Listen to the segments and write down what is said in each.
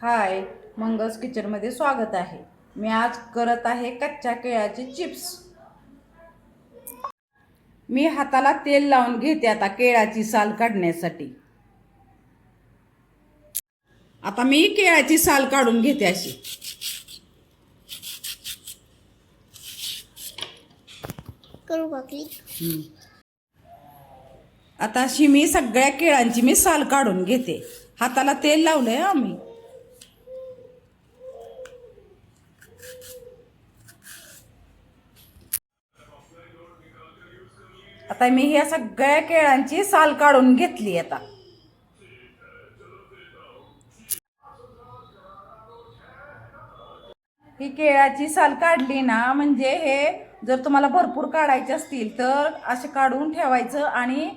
हाय मंगस किचनमध्ये स्वागत आहे. मी आज करत आहे कच्च्या केळ्याचे चिप्स. मी हाताला तेल लावून घेते आता केळाची साल काढण्यासाठी. आता मी केळाची साल काढून घेते अशी. आता अशी मी सगळ्या केळांची मी साल काढून घेते. हाताला तेल लावलंय हा आता मी ह्या सगळ्या केळांची साल काढून घेतली आता. ही केळाची साल काढली ना म्हणजे हे जर तुम्हाला भरपूर काढायचे असतील तर असे काढून ठेवायचं आणि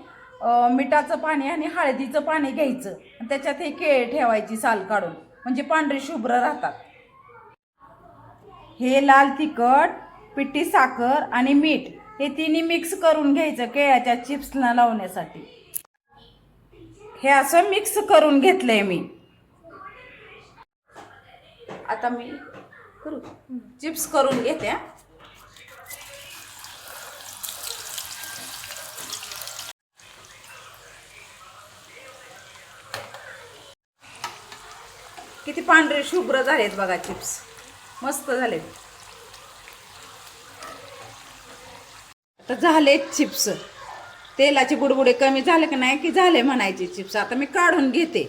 मिठाचं पाणी आणि हळदीचं पाणी घ्यायचं. त्याच्यात हे केळ ठेवायची साल काढून. म्हणजे पांढरे शुभ्र राहतात. हे लाल तिखट पिठी साखर आणि मीठ. हे तिन्ही मिक्स करून घ्यायचं केळ्याच्या चिप्सला लावण्यासाठी. हे असं मिक्स करून घेतलंय मी. आता मी करू. चिप्स करून घेते किती पांढरे शुभ्र झालेत बघा चिप्स मस्त झालेत. आता झालेत चिप्स. तेलाचे बुडबुडे कमी झाले की नाही की झाले म्हणायचे चिप्स. आता मी काढून घेते.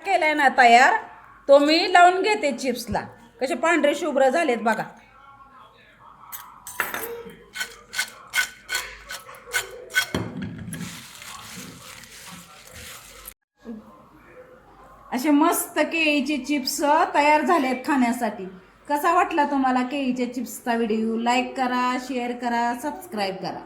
केलाय ना तयार? तो मी लावून घेते चिप्सला. कसे पांढरे शुभ्र झालेत बघा. असे मस्त केळीचे चिप्स तयार झालेत खाण्यासाठी. कसा वाटला तुम्हाला केळीच्या चिप्सचा व्हिडिओ? लाईक करा शेअर करा सबस्क्राईब करा.